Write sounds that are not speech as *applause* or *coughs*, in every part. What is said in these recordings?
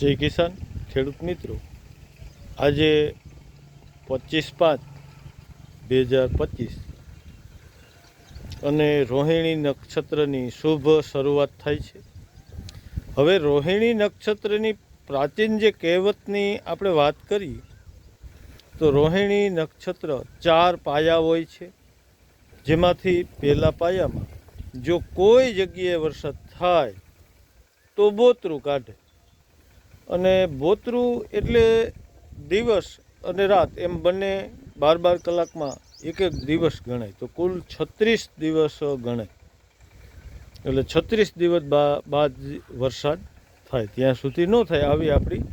જય કિસાન, ખેડૂત મિત્રો. આજે પચીસ પાંચ બે હજાર પચીસ અને રોહિણી નક્ષત્રની શુભ શરૂઆત થાય છે. હવે રોહિણી નક્ષત્રની પ્રાચીન જે કહેવતની આપણે વાત કરીએ, તો રોહિણી નક્ષત્ર ચાર પાયા હોય છે. જેમાંથી પહેલા પાયામાં જો કોઈ જગ્યાએ વરસાદ થાય તો બોતરું કાઢે. અને બોતરું એટલે દિવસ અને રાત એમ બંને બાર બાર કલાકમાં એક એક દિવસ ગણાય. તો કુલ છત્રીસ દિવસ ગણાય. એટલે છત્રીસ દિવસ બાદ વરસાદ થાય. ત્યાં સુધી ન થાય આવી આપણી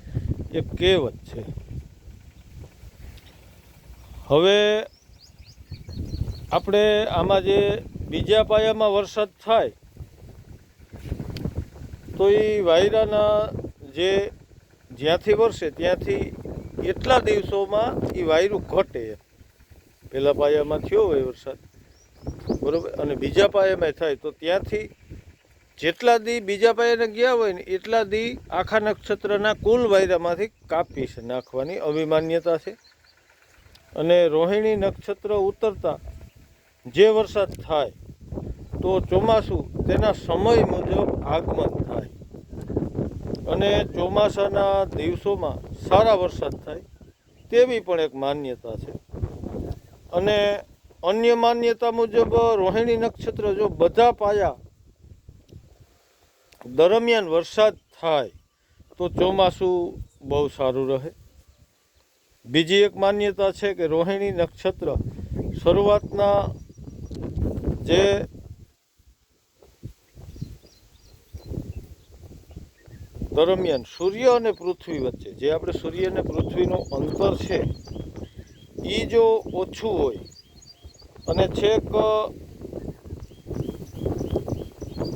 એક કહેવત છે. હવે આપણે આમાં જે બીજા પાયામાં વરસાદ થાય, તો એ વાયરાના જે જ્યાંથી વરસે ત્યાંથી એટલા દિવસોમાં એ વાયરું ઘટે પહેલાં પાયામાં થયો હોય વરસાદ. બરાબર? અને બીજા પાયામાં થાય તો ત્યાંથી જેટલા દી બીજા પાયાને ગયા હોય ને એટલા દી આખા નક્ષત્રના કુલ વાયરામાંથી કાપી છે, નાખવાની અભિમાન્યતા છે. અને રોહિણી નક્ષત્ર ઉતરતા જે વરસાદ થાય તો ચોમાસું તેના સમય મુજબ આગમન થાય. અને ચોમાસાના દિવસોમાં સારા વરસાદ થાય તેવી પણ એક માન્યતા છે. અને અન્ય માન્યતા મુજબ રોહિણી નક્ષત્ર જો બધા પાયા દરમિયાન વરસાદ થાય તો ચોમાસું બહુ સારું રહે. બીજી એક માન્યતા છે કે રોહિણી નક્ષત્ર શરૂઆતના જે દરમિયાન સૂર્ય અને પૃથ્વી વચ્ચે, જે આપણે સૂર્ય અને પૃથ્વીનું અંતર છે એ જો ઓછું હોય, અને છેક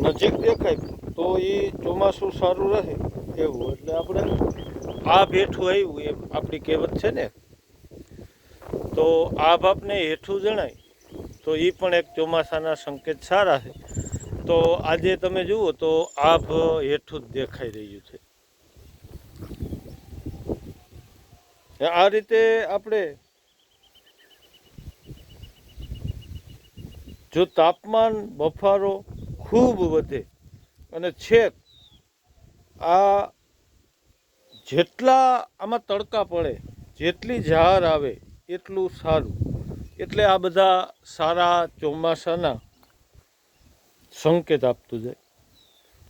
નજીક દેખાય, તો એ ચોમાસું સારું રહે એવું. એટલે આપણે આ બેઠું આવ્યું, એમ આપણી કહેવત છે ને. તો આ બાપને હેઠું જણાય, તો એ પણ એક ચોમાસાના સંકેત સારા છે. તો આજે તમે જુઓ તો આભ હેઠું જ દેખાઈ રહ્યું છે. આ રીતે આપણે જો તાપમાન, બફારો ખૂબ વધે અને છેક આ જેટલા આમાં તડકા પડે, જેટલી ઝાર આવે, એટલું સારું. એટલે આ બધા સારા ચોમાસાના સંકેત આપતું જાય.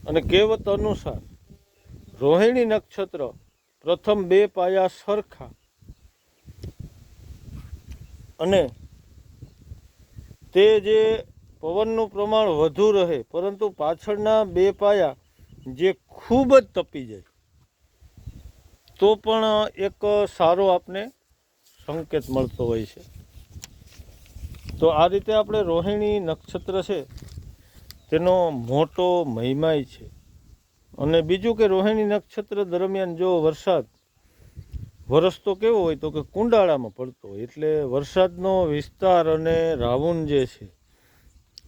અને કહેવત અનુસાર, રોહિણી નક્ષત્ર પ્રથમ બે પાયા સરખા અને તે જે પવનનું પ્રમાણ વધુ રહે, પરંતુ પાછળના બે પાયા જે ખૂબ જ તપી જાય, તો પણ એક સારો આપને સંકેત મળતો હોય છે. તો આ રીતે આપણે રોહિણી નક્ષત્ર છે તેનો મોટો મહિમાય છે. અને બીજું કે રોહિણી નક્ષત્ર દરમિયાન જો વરસાદ વરસતો કેવો હોય તો કે કુંડાળામાં પડતો હોય, એટલે વરસાદનો વિસ્તાર અને રાવણ જે છે,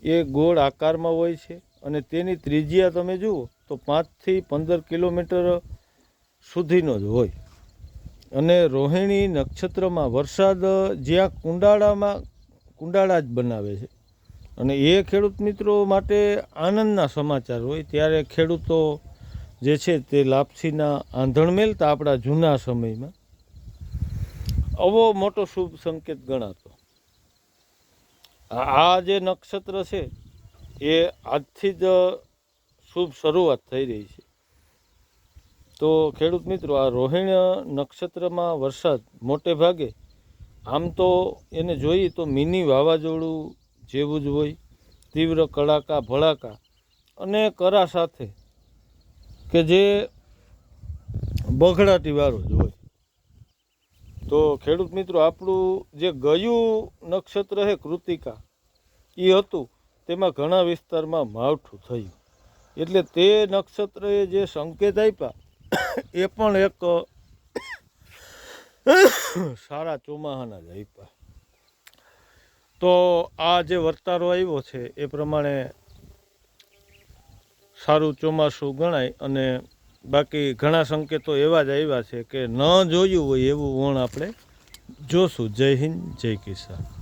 એ ગોળ આકારમાં હોય છે. અને તેની ત્રિજ્યા તમે જુઓ તો પાંચથી પંદર કિલોમીટર સુધીનો જ હોય. અને રોહિણી નક્ષત્રમાં વરસાદ જ્યાં કુંડાળામાં, કુંડાળા જ બનાવે છે. અને એ ખેડૂત મિત્રો માટે આનંદના સમાચાર હોય, ત્યારે ખેડૂતો જે છે તે લાપસીના આંધણ મેલતા આપણા જૂના સમયમાં. આવો મોટો શુભ સંકેત ગણાતો. આ જે નક્ષત્ર છે, એ આજથી જ શુભ શરૂઆત થઈ રહી છે. તો ખેડૂત મિત્રો, આ રોહિણ નક્ષત્રમાં વરસાદ મોટે ભાગે, આમ તો એને જોઈએ તો મિની વાવાઝોડું જેવું જ હોય, તીવ્ર કડાકા, ભડાકા અને કરા સાથે કે જે બઘડાટીવાળો જ હોય. તો ખેડૂત મિત્રો, આપણું જે ગયું નક્ષત્ર છે કૃતિકા એ હતું, તેમાં ઘણા વિસ્તારમાં માવઠું થયું. એટલે તે નક્ષત્રએ જે સંકેત આપ્યા, એ પણ એક *coughs* સારા ચોમાહાના જ આપ્યા. તો આ જે વર્તારો આવ્યો છે, એ પ્રમાણે સારું ચોમાસું ગણાય અને બાકી ઘણા સંકેતો એવા જ આવ્યા છે કે ન જોયું હોય એવું વણ આપણે જોશું. જય હિન્દ, જય કિસાન.